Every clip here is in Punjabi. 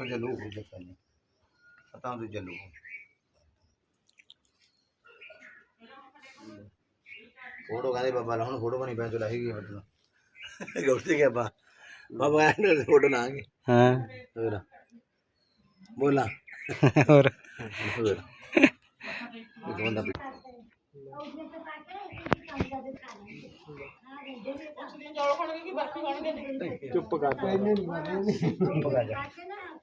तो जलू हो जाता पता तो जलू फ़ोटो कहते बाबा लाओ फ़ोटो बनी पैन चला ही मतलब गौरती के बा? बाबा आए तो फ़ोटो ना आगे। हाँ। तो बोला। और? तो बोला चुप कर। चुप कर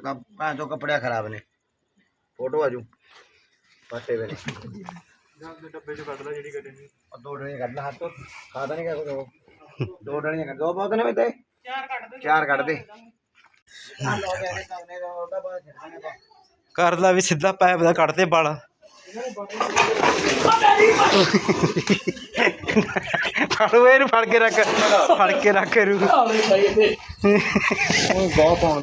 ਜ਼ਿੰਦਗੀ ਦੇਖ ਲੈਣਾ ਭਾਂ ਤੋਂ ਕੱਪੜਿਆ ਖਰਾਬ ਨੇ। ਫੋਟੋ ਉਹ ਦੋ ਚਾਰ ਕੱਢ ਕਰ ਲਾ ਵੀ ਸਿੱਧਾ ਪੈਪ ਦਾ ਕੱਢਦੇ ਬਾਲ। ਫੜੋ ਇਹਨੂੰ ਫੜ ਕੇ ਰੱਖ। ਫੜ ਕੇ ਰੱਖ ਰੂ ਉਹ ਬਹੁਤ ਪਾਉਣ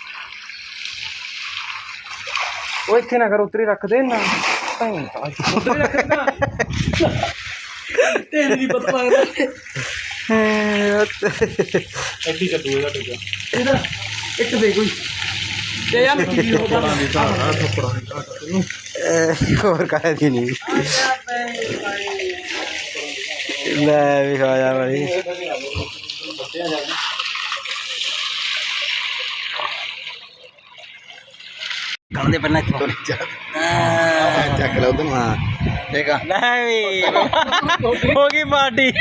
ਉਹ ਇੱਥੇ ਨਾ ਕਰ ਉਤਰੀ ਰੱਖ ਦੇ ਨਾ। ਭੈਣ ਦਾ ਉਤਰੀ ਰੱਖ ਦੇ ਨਾ। ਤੇਰੀ ਵੀ ਪਤਾ ਲੱਗਦਾ। ਐਡੀ ਚੱਲੂ ਇਹਦਾ ਟਿੱਕਾ। ਇਹਦਾ ਇੱਕ ਦੇ ਕੋਈ। ਤੇ ਯਾਰ ਕੀ ਹੋ ਦੀ ਤਾਂ ਥੱਪੜਾ ਨਹੀਂ ਘਾਟਾ ਤੈਨੂੰ। ਇਹ ਹੋਰ ਕਾਹਦੀ ਦੀ ਨਹੀਂ ਲੈ ਵੀ ਖਾ ਜਾ ਭਾਈ ਕਰਦੇ ਪਹਿਲਾਂ ਤੋਂ ਨਹੀਂ ਚੱਕ ਚੱਕ ਲੈ ਉਧਰ ਹਾਂ ਠੀਕ ਆ ਲੈ ਵੀ ਹੋ ਗਈ ਪਾਰਟੀ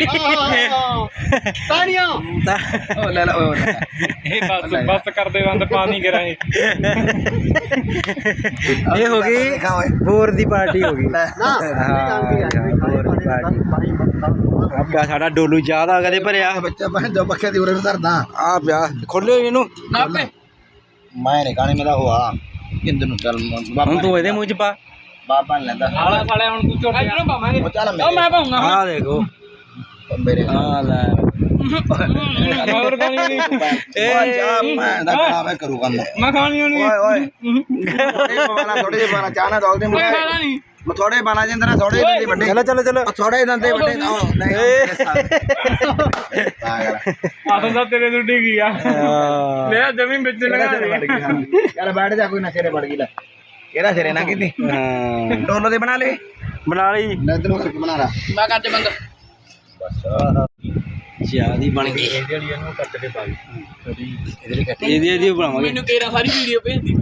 ਤਾੜੀਆਂ ਉਹ ਲੈ ਲੈ ਉਹ ਲੈ ਲੈ। ਇਹ ਬਸ ਬਸ ਕਰਦੇ ਬੰਦ ਪਾਣੀ ਕਰਾਏ ਇਹ ਹੋ ਗਈ ਹੋਰ ਦੀ ਪਾਰਟੀ ਹੋ ਗਈ ਹਾਂ ਹੋਰ ਦੀ ਪਾਰਟੀ ਆਪਾ ਸਾਡਾ ਡੋਲੂ ਚਾਹ ਦਾ ਕਦੇ ਭਰਿਆ ਬੱਚਾ ਮੈਂ ਦੋ ਪੱਖੇ ਦੀ ਉਰੇ ਨੂੰ ਧਰਦਾ ਆ ਪਿਆ ਖੋਲਿਓ ਇਹਨੂੰ ਮੈਂ ਨੇ ਕਾਣੇ ਮੇਰਾ ਹੋਆ ਕਿੰਦ ਨੂੰ ਚੱਲ ਬਾਬਾ ਹੁਣ ਤੂੰ ਇਹਦੇ ਮੂੰਹ ਚ ਪਾ। ਬਾਬਾ ਨੇ ਲੈਂਦਾ। ਆਲਾ ਸਾਲੇ ਹੁਣ ਤੂੰ ਚੁੱਪ ਜਾ ਪਾਵਾਂਗੇ। ਉਹ ਚੱਲ ਉਹ ਮੈਂ ਪਾਉਂਗਾ। ਆ ਦੇਖੋ। ਮੇਰੇ ਆ ਲੈ। ਹੋਰ ਖਾਣੀ ਨਹੀਂ। ਉਹ ਜਾ ਮੈਂ ਦਾ ਖਾਵੇ ਕਰੂ ਕੰਮ ਮੈਂ। ਖਾਣੀ ਨਹੀਂ ਓਏ ਓਏ। ਥੋੜੇ ਜਿਹੇ ਬਾਣਾ ਚਾਹ ਨਾ ਦੋ ਦੇ ਮੈਂ ਮੁੰਡੇ ਖਾਣਾ ਨਹੀਂ। ਮੈਂ ਥੋੜੇ ਬਾਣਾ ਜਿੰਦ ਨਾ ਥੋੜੇ ਦੰਦੇ ਵੱਡੇ। ਚਲੋ ਚਲੋ ਚਲੋ। ਉਹ ਥੋੜੇ ਦੰਦੇ ਵੱਡੇ। ਉਹ ਨਹੀਂ ਆਹ ਤਾਂ ਤੇਰੇ ਤੋਂ ਡਿੱਗ ਗਿਆ ਆ ਮੇਰਾ ਜ਼ਮੀਨ ਵਿੱਚ ਲਗਾ ਦੇ। ਚੱਲ ਬੈਠ ਜਾ ਕੋਈ ਨਾ ਸਿਰੇ ਵੜ ਗਈ ਲੈ। ਕਿਹੜਾ ਸਿਰੇ ਨਾ ਕੀਤੀ। ਹਾਂ। ਟੋਲੋ ਦੇ ਬਣਾ ਲੈ ਬਣਾ ਲਈ। ਲੈ ਤੈਨੂੰ ਕਰਕੇ ਬਣਾ ਲਾ। ਮੈਂ ਕੱਜ ਬੰਦ। ਚਾਹ ਦੀ ਬਣ ਗਈ। ਇਹਦੇ ਵਾਲੀ ਇਹਨੂੰ ਕੱਟ ਕੇ ਪਾ ਦੇ। ਇਹਦੀ ਇਹਦੀ ਬਣਾਵਾਂਗੇ। ਕੇਰਾ ਸਾਰੀ ਵੀਡੀਓ ਭੇਜਦੀ।